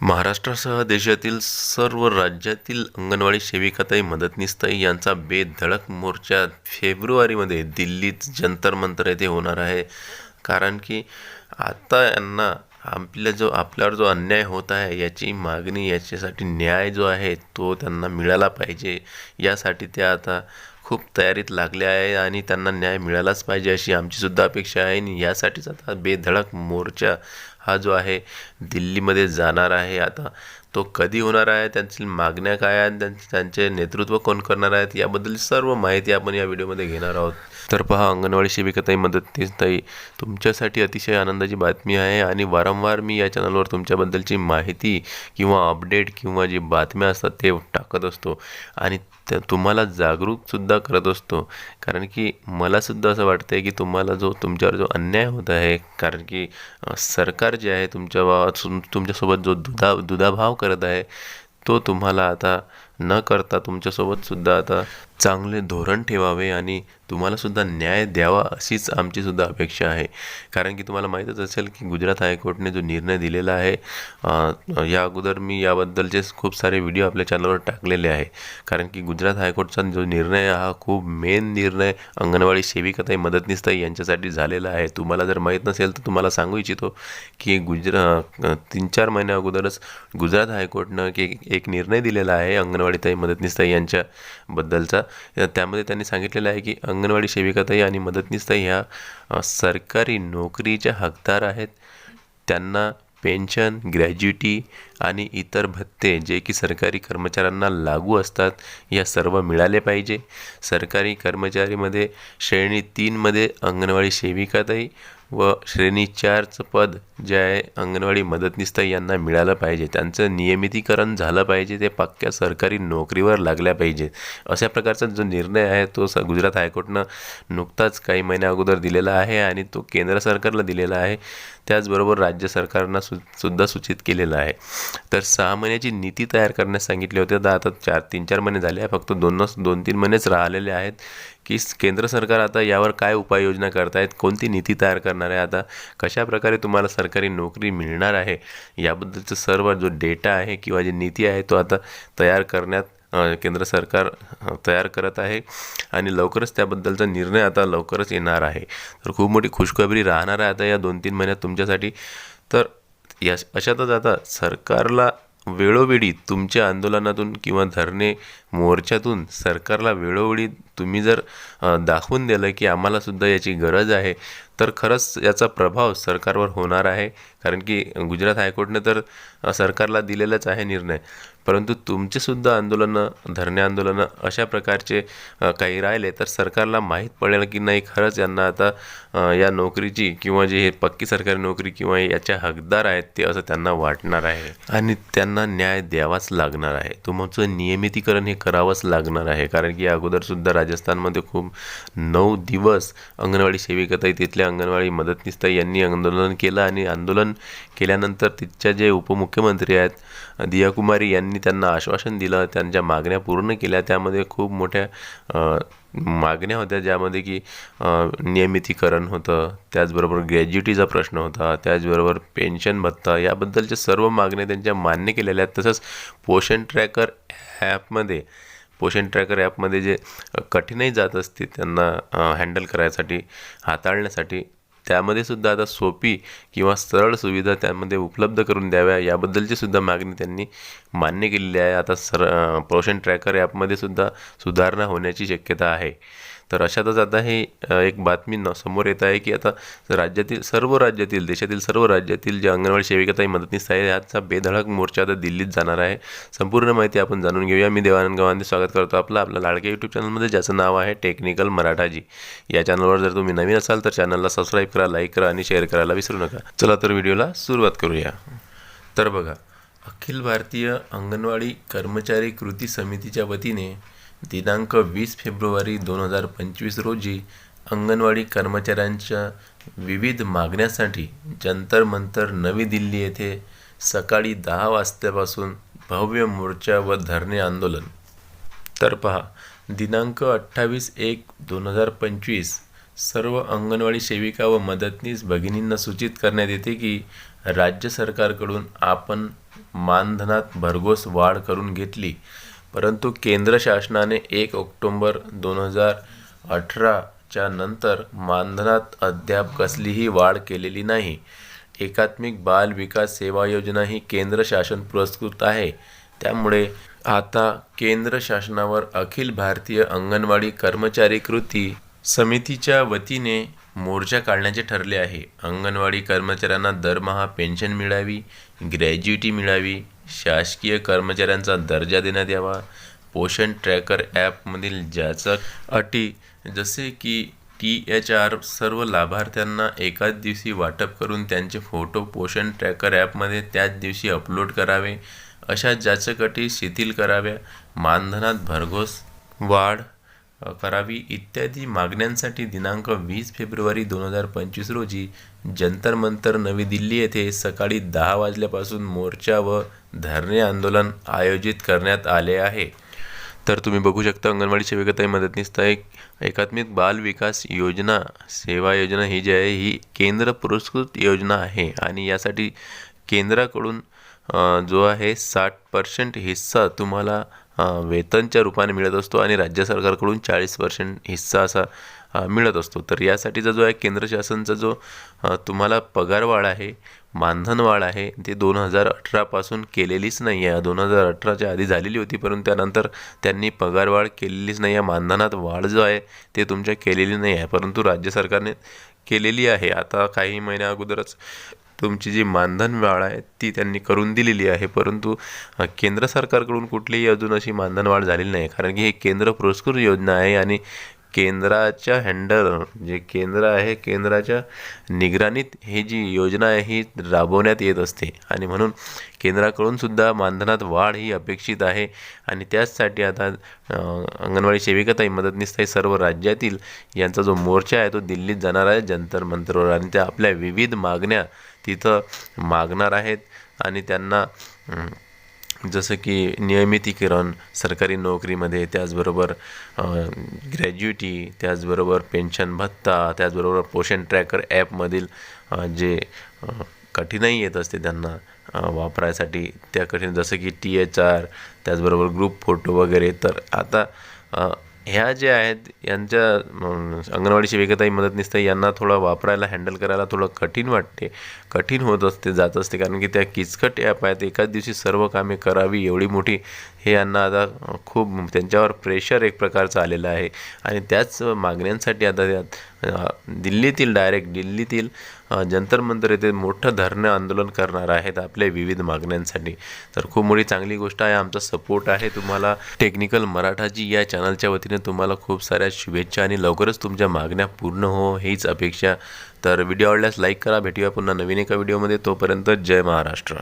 महाराष्ट्रासह देशातील सर्व राज्यातील अंगणवाडी सेविकाताई मदतनीसताई यांचा बेधडक मोर्चा फेब्रुवारीमध्ये दिल्लीत जंतर मंतर येथे होणार आहे. कारण की आता यांना आपल्या जो आपल्यावर जो अन्याय होत आहे याची मागणी याच्यासाठी न्याय जो आहे तो त्यांना मिळाला पाहिजे. यासाठी त्या आता खूप तयारीत लागले आहे आणि त्यांना न्याय मिळालाच पाहिजे अशी आमचीसुद्धा अपेक्षा आहे. आणि यासाठीच आता बेधडक मोर्चा हा जो आहे दिल्लीमध्ये जाणार आहे आता. तो कधी होणार आहे त्यांची मागण्या काय आहेत त्यांचे त्यांचे नेतृत्व कोण करणार आहेत याबद्दल सर्व माहिती आपण या व्हिडिओमध्ये घेणार आहोत. तर पहा अंगणवाडी सेविकाताई मदतनीसताई तुमच्यासाठी अतिशय आनंदाची बातमी आहे आणि वारंवार मी या चॅनलवर तुमच्याबद्दलची माहिती किंवा अपडेट किंवा जी बातम्या असतात ते टाकत असतो आणि त्या तुम्हाला जागरूकसुद्धा करत असतो. कारण की मलासुद्धा असं वाटतं आहे की तुम्हाला जो तुमच्यावर जो अन्याय होत आहे कारण की सरकार जे आहे तुमच्या तुम तुमच्यासोबत जो दुधा दुधाभाव करत आहे तो तुम्हाला आता न करता तुमच्यासोबतसुद्धा आता चांगले धोरण ठेवावे आणि तुम्हालासुद्धा न्याय द्यावा अशीच आमचीसुद्धा अपेक्षा आहे. कारण की तुम्हाला माहीतच असेल की गुजरात हायकोर्टने जो निर्णय दिलेला आहे या अगोदर मी याबद्दलचे खूप सारे व्हिडिओ आपल्या चॅनलवर टाकलेले आहे. कारण की गुजरात हायकोर्टचा जो निर्णय हा खूप मेन निर्णय अंगणवाडी सेविकाताई मदतनीसताई यांच्यासाठी झालेला आहे. तुम्हाला जर माहीत नसेल तर तुम्हाला सांगू इच्छितो की गुजरा तीन चार महिन्या अगोदरच गुजरात हायकोर्टनं की एक निर्णय दिलेला आहे अंगणवाडी अंगणवाडीताई मदतनीसताई यांच्याबद्दलचा त्यामध्ये त्यांनी सांगितलेलं आहे की अंगणवाडी सेविकाताई आणि मदतनीसताई ह्या सरकारी नोकरीच्या हकदार आहेत. त्यांना पेन्शन ग्रॅज्युटी आणि इतर भत्ते जे की सरकारी कर्मचाऱ्यांना लागू असतात या सर्व मिळाले पाहिजे. सरकारी कर्मचारीमध्ये श्रेणी तीनमध्ये अंगणवाडी सेविकाताई व श्रेणी चारचं पद जे आहे अंगणवाडी मदतनीसताई यांना मिळालं पाहिजे. त्यांचं नियमितीकरण झालं पाहिजे. ते पक्क्या सरकारी नोकरीवर लागल्या पाहिजेत अशा प्रकारचा जो निर्णय आहे तो स गुजरात हायकोर्टनं नुकताच काही महिन्या अगोदर दिलेला आहे आणि तो केंद्र सरकारला दिलेला आहे. त्याचबरोबर राज्य सरकारनं सु सुद्धा सूचित केलेला आहे. तर सहा महिन्याची नीती तयार करण्यास सांगितले होते. तर आता चार तीन चार महिने झाले आहे. फक्त दोनच दोन तीन महिनेच राहिलेले आहेत. की केंद्र सरकार आता यावर काय उपाययोजना करतायत? कोणती नीती तयार करणार आहे? आता कशा प्रकारे तुम्हाला सरकारी नोकरी मिळणार आहे? याबद्दलचं सर्व जो डेटा आहे किंवा जी नीती आहे तो आता तयार करण्यात केंद्र सरकार तयार करत आहे. आणि लवकरच त्याबद्दलचा निर्णय आता लवकरच येणार आहे. तर खूप मोठी खुशखबरी राहणार आहे आता या दोन तीन महिन्यात तुमच्यासाठी. तर या अशातच आता सरकारला वेळोवेळी तुमच्या आंदोलनातून किंवा धरणे मोर्चातून सरकारला वेळोवेळी तुम्ही जर दाखवून दिलं की आम्हालासुद्धा याची गरज आहे तर खरंच याचा प्रभाव सरकारवर होणार आहे. कारण की गुजरात हायकोर्टने तर सरकारला दिलेलाच आहे निर्णय. परंतु तुमचेसुद्धा आंदोलनं धरणे आंदोलनं अशा प्रकारचे काही राहिले तर सरकारला माहीत पडेल की नाही खरंच यांना आता या नोकरीची किंवा जे हे पक्की सरकारी नोकरी किंवा याच्या हकदार आहेत ते असं त्यांना वाटणार आहे. आणि त्यांना न्याय द्यावाच लागणार आहे. तुमचं नियमितीकरण हे करावंच लागणार आहे. कारण की अगोदरसुद्धा राजस्थानमध्ये खूप नऊ दिवस अंगणवाडी सेविकाताई तिथल्या अंगणवाडी मदतनीसताई यांनी आंदोलन केलं आणि आंदोलन केल्यानंतर तिथच्या जे उपमुख्यमंत्री आहेत दियाकुमारी यांनी त्यांना आश्वासन दिलं त्यांच्या मागण्या पूर्ण केल्या. त्यामध्ये खूप मोठ्या मागण्या होत्या ज्यामध्ये की नियमितीकरण होतं त्याचबरोबर ग्रॅज्युटीचा प्रश्न होता त्याचबरोबर पेन्शन भत्ता याबद्दलच्या सर्व मागण्या त्यांच्या मान्य केलेल्या आहेत. तसंच पोषण ट्रॅकर ॲपमध्ये पोषण ट्रॅकर ॲपमध्ये जे कठीणही जात असते त्यांना हँडल करायसाठी हाताळण्यासाठी त्यामध्ये सुद्धा आता सोपी किंवा सरळ सुविधा त्यामध्ये उपलब्ध करून द्याव्या याबद्दलची सुद्धा मागणी त्यांनी मान्य केलेली आहे. आता सर पोषण ट्रॅकर ॲपमध्ये सुद्धा सुधारणा होण्याची शक्यता आहे. तर अशातच आता हे एक बातमी न समोर येत आहे की आता राज्यातील सर्व राज्यातील देशातील सर्व राज्यातील जे अंगणवाडी सेविकाताई मदतनीस आहे याचा बेधडक मोर्चा आता दिल्लीत जाणार आहे. संपूर्ण माहिती आपण जाणून घेऊया. मी देवानंद गवांदे स्वागत करतो आपलं. आपल्या लाडक्या यूट्यूब चॅनलमध्ये ज्याचं नाव आहे टेक्निकल मराठाजी. या चॅनलवर जर तुम्ही नवीन असाल तर चॅनलला सबस्क्राईब करा लाईक करा आणि शेअर करायला विसरू नका. चला तर व्हिडिओला सुरुवात करूया. तर बघा अखिल भारतीय अंगणवाडी कर्मचारी कृती समितीच्या वतीने दिनांक वीस फेब्रुवारी दोन हजार पंचवीस रोजी अंगणवाडी कर्मचाऱ्यांच्या विविध मागण्यासाठी जंतर मंतर नवी दिल्ली येथे सकाळी दहा वाजतापासून भव्य मोर्चा व धरणे आंदोलन. तर पहा दिनांक अठ्ठावीस एक दोन हजार पंचवीस सर्व अंगणवाडी सेविका व मदतनीस भगिनींना सूचित करण्यात येते की राज्य सरकारकडून आपण मानधनात भरघोस वाढ करून घेतली परंतु केंद्र शासनाने एक ऑक्टोबर दोन हजार अठराच्या नंतर मानधनात अद्याप कसलीही वाढ केलेली नाही. एकात्मिक बाल विकास सेवा योजना ही केंद्र शासन पुरस्कृत आहे. त्यामुळे आता केंद्र शासनावर अखिल भारतीय अंगणवाडी कर्मचारी कृती समितीच्या वतीने मोर्चा काढण्याचे ठरले आहे. अंगणवाडी कर्मचाऱ्यांना दरमहा पेन्शन मिळावी ग्रॅज्युटी मिळावी शासकीय कर्मचाऱ्यांचा दर्जा देण्यात यावा. पोषण ट्रॅकर ॲपमधील जाचक अटी जसे की टी एच आर सर्व लाभार्थ्यांना एकाच दिवशी वाटप करून त्यांचे फोटो पोषण ट्रॅकर ॲपमध्ये त्याच दिवशी अपलोड करावे. अशा जाचक अटी शिथिल कराव्या. मानधनात भरघोस वाढ करावी इत्यादी मागण्यांसाठी दिनांक वीस फेब्रुवारी दोन हजार पंचवीस रोजी जंतर मंतर नवी दिल्ली येथे सकाळी दहा वाजल्यापासून मोर्चा व धरणे आंदोलन आयोजित करण्यात आले आहे. तर तुम्ही बघू शकता अंगणवाडी सेविकाताई मदतनीस एक एकात्मिक बाल विकास योजना सेवा योजना ही जी आहे ही केंद्र पुरस्कृत योजना आहे आणि यासाठी केंद्राकडून जो आहे साठ पर्सेंट हिस्सा तुम्हाला वेतनच्या रूपाने मिळत असतो आणि राज्य सरकारकडून चाळीस पर्सेंट हिस्सा असा मिळत असतो. तर यासाठीचा जो आहे केंद्र शासनचा जो तुम्हाला पगारवाढ आहे मानधनवाढ आहे ते दोन हजार अठरापासून केलेलीच नाही आहे. दोन हजार अठराच्या आधी झालेली होती परंतु त्यानंतर त्यांनी पगारवाढ केलेलीच नाही आहे. मानधनात वाढ जो आहे ते तुमच्या केलेली नाही आहे. परंतु राज्य सरकारने केलेली आहे. आता काही महिन्या अगोदरच तुमची जी मानधन वाढ आहे ती त्यांनी करून दिलेली आहे. परंतु केंद्र सरकारकडून कुठलीही अजून अशी मानधन वाढ झालेली नाही. कारण की ही केंद्र पुरस्कृत योजना आहे आणि केंद्राच्या हँडल जे केंद्र आहे केंद्राच्या निगराणीत ही जी योजना आहे ही राबवण्यात येत असते. आणि म्हणून केंद्राकडून सुद्धा मानधनात वाढ ही अपेक्षित आहे. आणि त्याचसाठी आता अंगणवाडी सेविकाताई मदतनीसताई सर्व राज्यातील यांचा जो मोर्चा आहे तो दिल्लीत जाणार आहे जंतर मंतरवर आणि त्या आपल्या विविध मागण्या तिथं मागणार आहेत आणि त्यांना जसं की नियमितीकरण सरकारी नोकरीमध्ये त्याचबरोबर ग्रॅज्युटी त्याचबरोबर पेन्शन भत्ता त्याचबरोबर पोषण ट्रॅकर ॲपमधील जे कठीणाई येत असते त्यांना वापरायसाठी त्या कठीण जसं की टी एच आर त्याचबरोबर ग्रुप फोटो वगैरे तर आता ह्या ज्या आहेत यांच्या अंगणवाडी सेविकाताई मदतनीस यांना थोडं वापरायला हँडल करायला थोडं कठीण वाटते. कठीण होत असते जात असते कारण की त्या किचकट ॲप आहेत. एकाच दिवशी सर्व कामे करावी एवढी मोठी हे यांना आता खूप त्यांच्यावर प्रेशर एक प्रकारचं आलेलं आहे. आणि त्याच मागण्यांसाठी आता त्यात दिल्लीतील डायरेक्ट दिल्लीतील जंतर मंतर येथे मोठं धरणं आंदोलन करणार आहेत आपल्या विविध मागण्यांसाठी. तर खूप मोठी चांगली गोष्ट आहे. आमचा सपोर्ट आहे. तुम्हाला टेक्निकल मराठाची या चॅनलच्या वतीने तुम्हाला खूप साऱ्या शुभेच्छा आणि लवकरच तुमच्या मागण्या पूर्ण हो हीच अपेक्षा. तर व्हिडिओ आवडल्यास लाईक करा. भेटूया पुन्हा नवीन एका व्हिडिओमध्ये तोपर्यंत जय महाराष्ट्र.